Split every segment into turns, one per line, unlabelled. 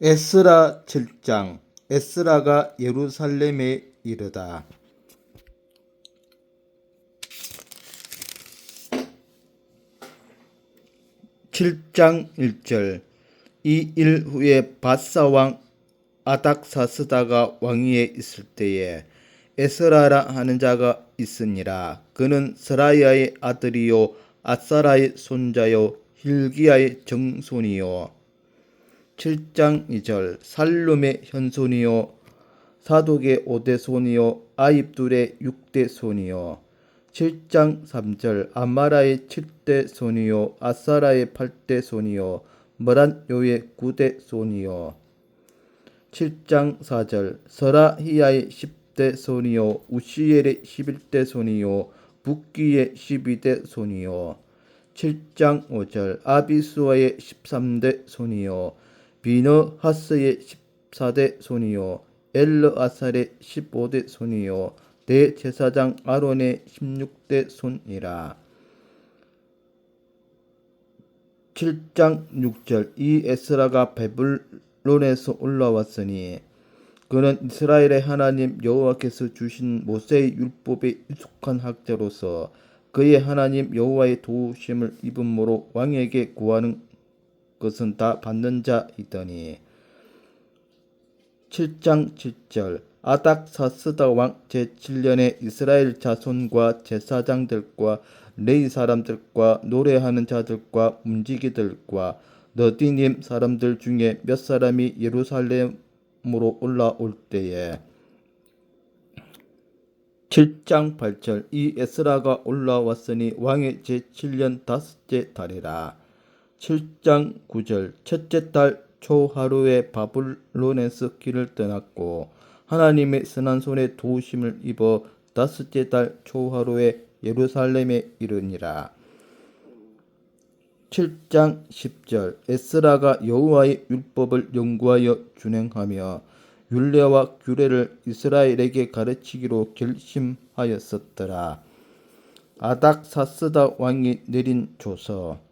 에스라 7장 에스라가 예루살렘에 이르다. 7장 1절 이 일 후에 바사 왕 아닥사스다가 왕위에 있을 때에 에스라라 하는 자가 있으니라 그는 스라야의 아들이요 아사라의 손자요 힐기야의 정손이요 7장 2절 살룸의 현손이요 사독의 오대손이요 아입둘의 육대손이요. 7장 3절 아마라의 7대 손이요 아사라의 8대 손이요 머란요의 9대 손이요. 7장 4절 서라히야의 10대 손이요 우시엘의 11대 손이요 북기의 12대 손이요. 7장 5절 아비수아의 13대 손이요 비너하스의 14대 손이요 엘르아살의 15대 손이요 대제사장 아론의 16대 손이라. 7장 6절 이 에스라가 베블론에서 올라왔으니 그는 이스라엘의 하나님 여호와께서 주신 모세의 율법에 익숙한 학자로서 그의 하나님 여호와의 도우심을 입음으로 왕에게 구하는 것은 다 받는 자이더니. 7장 7절. 아닥사스다 왕 제7년에 이스라엘 자손과 제사장들과 레이 사람들과 노래하는 자들과 움직이들과 너디님 사람들 중에 몇 사람이 예루살렘으로 올라올 때에. 7장 8절. 이 에스라가 올라왔으니 왕의 제7년 다섯째 달이라 7장 9절 첫째 달 초하루에 바블론에서 길을 떠났고 하나님의 선한 손에 도우심을 입어 다섯째 달 초하루에 예루살렘에 이르니라 7장 10절 에스라가 여호와의 율법을 연구하여 준행하며 율례와 규례를 이스라엘에게 가르치기로 결심하였었더라. 아닥사스다 왕이 내린 조서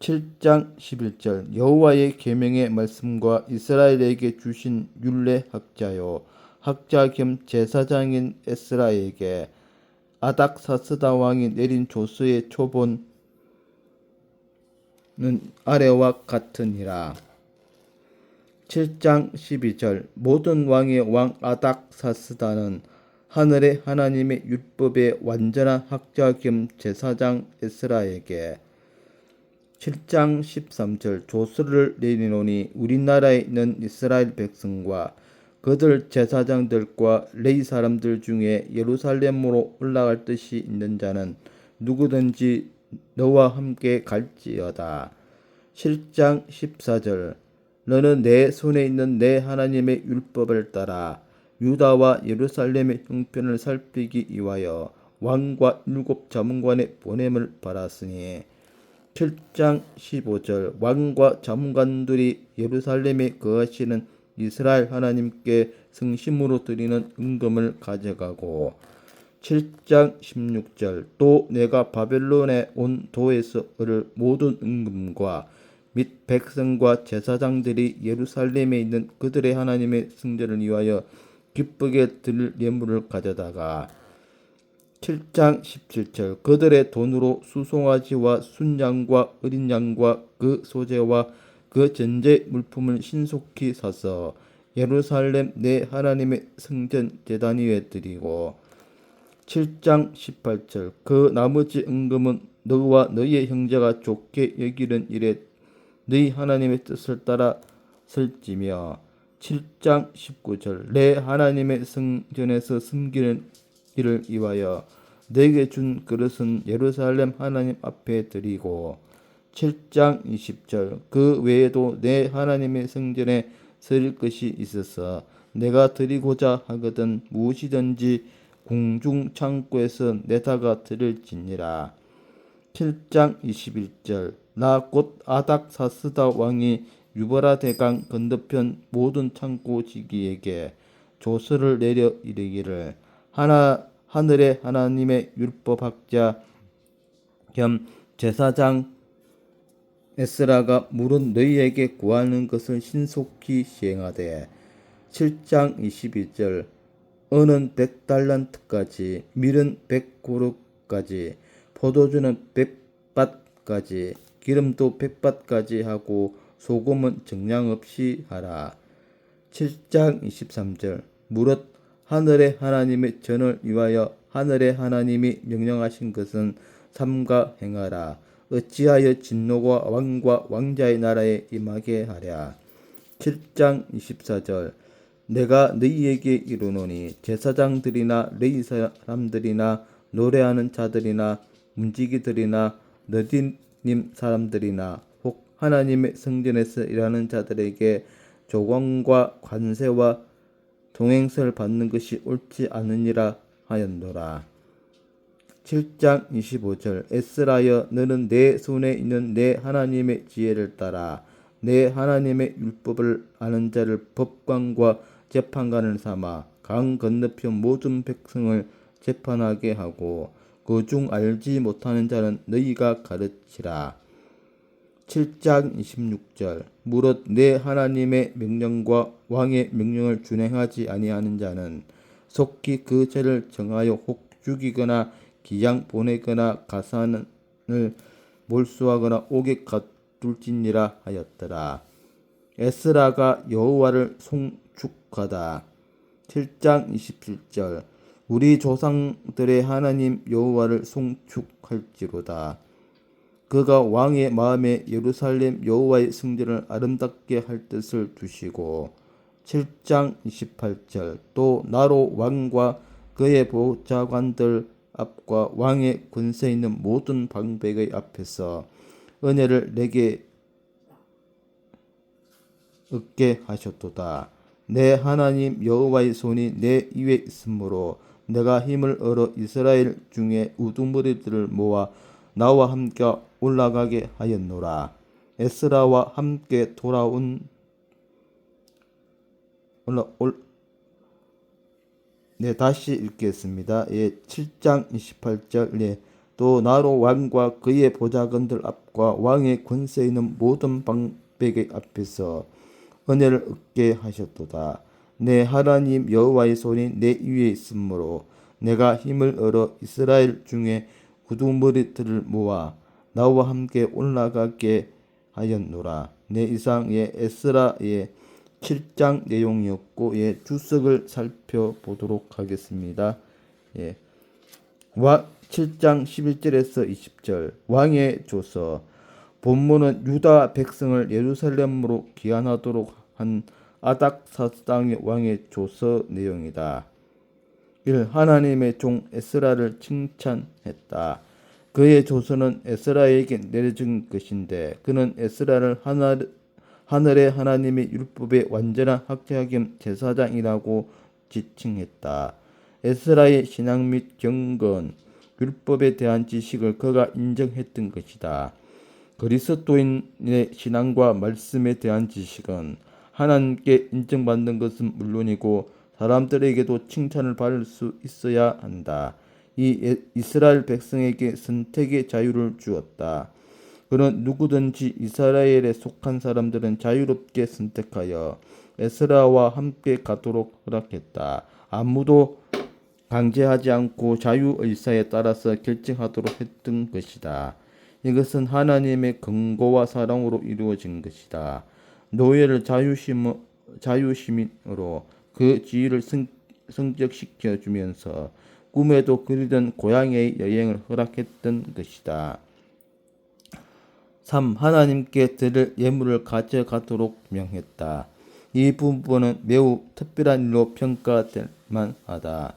7장 11절 여호와의 계명의 말씀과 이스라엘에게 주신 율례 학자요 학자 겸 제사장인 에스라에게 아닥사스다 왕이 내린 조서의 초본은 아래와 같으니라. 7장 12절 모든 왕의 왕 아닥사스다는 하늘의 하나님의 율법의 완전한 학자 겸 제사장 에스라에게 7장 13절 조서를 내리노니 우리나라에 있는 이스라엘 백성과 그들 제사장들과 레이 사람들 중에 예루살렘으로 올라갈 뜻이 있는 자는 누구든지 너와 함께 갈지어다. 7장 14절 너는 내 손에 있는 내 하나님의 율법을 따라 유다와 예루살렘의 형편을 살피기 위하여 왕과 일곱 자문관의 보냄을 받았으니 7장 15절 왕과 자문관들이 예루살렘에 거하시는 이스라엘 하나님께 성심으로 드리는 은금을 가져가고 7장 16절 또 내가 바벨론에 온 도에서 얻을 모든 은금과 및 백성과 제사장들이 예루살렘에 있는 그들의 하나님의 성전을 위하여 기쁘게 드릴 예물을 가져다가 7장 17절. 그들의 돈으로 수송아지와 순양과 어린 양과 그 소재와 그 전제 물품을 신속히 사서 예루살렘 내 하나님의 성전 제단 위에 드리고 7장 18절. 그 나머지 은금은 너와 너희의 형제가 좋게 여기는 일에 너희 하나님의 뜻을 따라 설지며 7장 19절. 내 하나님의 성전에서 섬기는 일을 위하여 내게 준 그릇은 예루살렘 하나님 앞에 드리고 7장 20절 그 외에도 내 하나님의 성전에 드릴 것이 있어서 내가 드리고자 하거든 무엇이든지 공중 창고에서 내다가 드릴지니라. 7장 21절 나 곧 아닥사스다 왕이 유버라 대강 건너편 모든 창고 지기에게 조서를 내려 이르기를 하나 하늘의 하나님의 율법학자 겸 제사장 에스라가 무릇 너희에게 구하는 것을 신속히 시행하되 7장 22절 은은 백달란트까지 밀은 백고루까지 포도주는 백밭까지 기름도 백밭까지 하고 소금은 정량 없이 하라. 7장 23절 무릇 하늘의 하나님의 전을 위하여 하늘의 하나님이 명령하신 것은 삼가 행하라. 어찌하여 진노가 왕과 왕자의 나라에 임하게 하랴? 7장 24절. 내가 너희에게 이르노니 제사장들이나 레위 사람들이나 노래하는 자들이나 문지기들이나 너디님 사람들이나 혹 하나님의 성전에서 일하는 자들에게 조공과 관세와 동행서를 받는 것이 옳지 않으니라 하였노라. 7장 25절 에스라여 너는 내 손에 있는 내 하나님의 지혜를 따라 내 하나님의 율법을 아는 자를 법관과 재판관을 삼아 강 건너편 모든 백성을 재판하게 하고 그 중 알지 못하는 자는 너희가 가르치라. 7장 26절 무릇 내 하나님의 명령과 왕의 명령을 준행하지 아니하는 자는 속히 그 죄를 정하여 혹 죽이거나 기양 보내거나 가산을 몰수하거나 옥에 가둘지니라 하였더라. 에스라가 여호와를 송축하다. 7장 27절 우리 조상들의 하나님 여호와를 송축할지로다. 그가 왕의 마음에 예루살렘 여호와의 성전을 아름답게 할 뜻을 두시고 7장 28절 또 나로 왕과 그의 보좌관들 앞과 왕의 권세 있는 모든 방백의 앞에서 은혜를 내게 얻게 하셨도다. 내 하나님 여호와의 손이 내 위에 있으므로 내가 힘을 얻어 이스라엘 중에 우두머리들을 모아 나와 함께 올라가게 하였노라. 에스라와 함께 돌아온 올라 올 네, 다시 읽겠습니다. 예, 7장 28절. 네. 또 나로 왕과 그의 보좌관들 앞과 왕의 권세 있는 모든 방백의 앞에서 은혜를 얻게 하셨도다. 내 하나님 여호와의 손이 내 위에 있으므로 내가 힘을 얻어 이스라엘 중에 구두머리들을 모아 나와 함께 올라가게 하였노라. 내 이상의 에스라의 7장 내용이었고 예, 주석을 살펴보도록 하겠습니다. 예. 와 7장 11절에서 20절 왕의 조서 본문은 유다 백성을 예루살렘으로 귀환하도록 한 아닥사스당의 왕의 조서 내용이다. 1. 하나님의 종 에스라를 칭찬했다. 그의 조서는 에스라에게 내려준 것인데 그는 에스라를 하늘, 하늘의 하나님의 율법의 완전한 학자 겸 제사장이라고 지칭했다. 에스라의 신앙 및 경건, 율법에 대한 지식을 그가 인정했던 것이다. 그리스도인의 신앙과 말씀에 대한 지식은 하나님께 인정받는 것은 물론이고 사람들에게도 칭찬을 받을 수 있어야 한다. 이 이스라엘 백성에게 선택의 자유를 주었다. 그는 누구든지 이스라엘에 속한 사람들은 자유롭게 선택하여 에스라와 함께 가도록 허락했다. 아무도 강제하지 않고 자유 의사에 따라서 결정하도록 했던 것이다. 이것은 하나님의 근거와 사랑으로 이루어진 것이다. 노예를 자유심, 자유시민으로 그 지위를 성, 성적시켜 주면서 꿈에도 그리던 고향의 여행을 허락했던 것이다. 3. 하나님께 드릴 예물을 가져가도록 명했다. 이 부분은 매우 특별한 일로 평가될 만하다.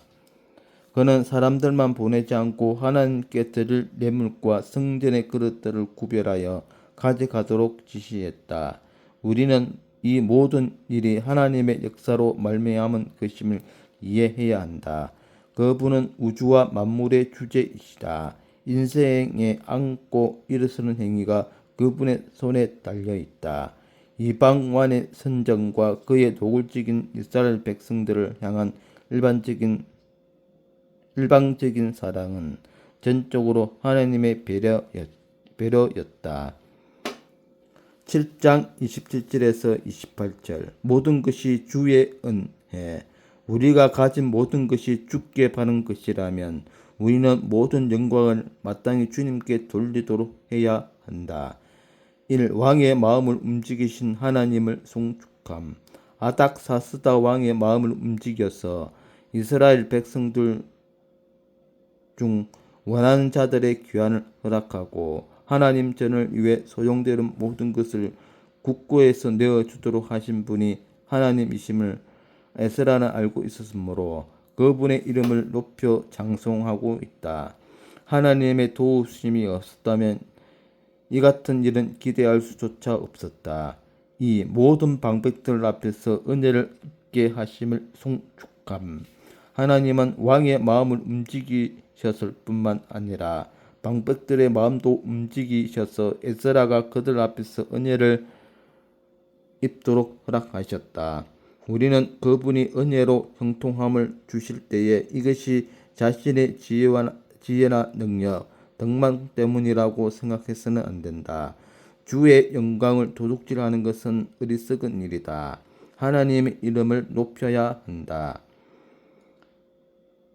그는 사람들만 보내지 않고 하나님께 드릴 예물과 성전의 그릇들을 구별하여 가져가도록 지시했다. 우리는 이 모든 일이 하나님의 역사로 말미암은 것임을 이해해야 한다. 그분은 우주와 만물의 주제이시다. 인생에 안고 일어서는 행위가 그분의 손에 달려 있다. 이방완의 선정과 그의 노골적인 이스라엘 백성들을 향한 일반적인 일방적인 사랑은 전적으로 하나님의 배려였, 배려였다. 7장 27절에서 28절 모든 것이 주의 은혜 우리가 가진 모든 것이 주께 받은 것이라면 우리는 모든 영광을 마땅히 주님께 돌리도록 해야 한다. 1. 왕의 마음을 움직이신 하나님을 송축함 아닥사스다 왕의 마음을 움직여서 이스라엘 백성들 중 원하는 자들의 귀환을 허락하고 하나님 전을 위해 소용되는 모든 것을 국고에서 내어주도록 하신 분이 하나님이심을 에스라는 알고 있었으므로 그분의 이름을 높여 장송하고 있다. 하나님의 도우심이 없었다면 이 같은 일은 기대할 수조차 없었다. 이 모든 방백들 앞에서 은혜를 입게 하심을 송축함. 하나님은 왕의 마음을 움직이셨을 뿐만 아니라 방백들의 마음도 움직이셔서 에스라가 그들 앞에서 은혜를 입도록 허락하셨다. 우리는 그분이 은혜로 형통함을 주실 때에 이것이 자신의 지혜와, 지혜나 능력, 덕망 때문이라고 생각해서는 안 된다. 주의 영광을 도둑질하는 것은 어리석은 일이다. 하나님의 이름을 높여야 한다.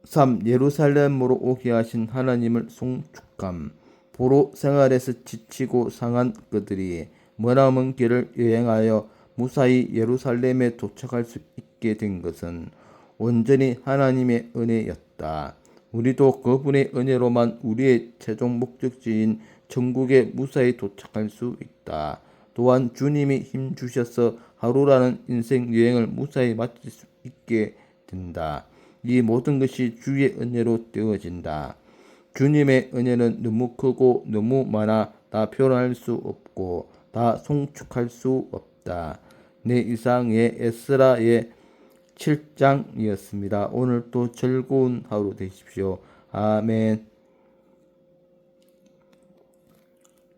3. 예루살렘으로 오게 하신 하나님을 송축함. 보로 생활에서 지치고 상한 그들이 머나먼 길을 여행하여 무사히 예루살렘에 도착할 수 있게 된 것은 온전히 하나님의 은혜였다. 우리도 그분의 은혜로만 우리의 최종 목적지인 천국에 무사히 도착할 수 있다. 또한 주님이 힘 주셔서 하루라는 인생 여행을 무사히 마칠 수 있게 된다. 이 모든 것이 주의 은혜로 되어진다. 주님의 은혜는 너무 크고 너무 많아 다 표현할 수 없고 다 송축할 수 없다. 네, 이상의 에스라의 7장이었습니다. 오늘 또 즐거운 하루 되십시오. 아멘.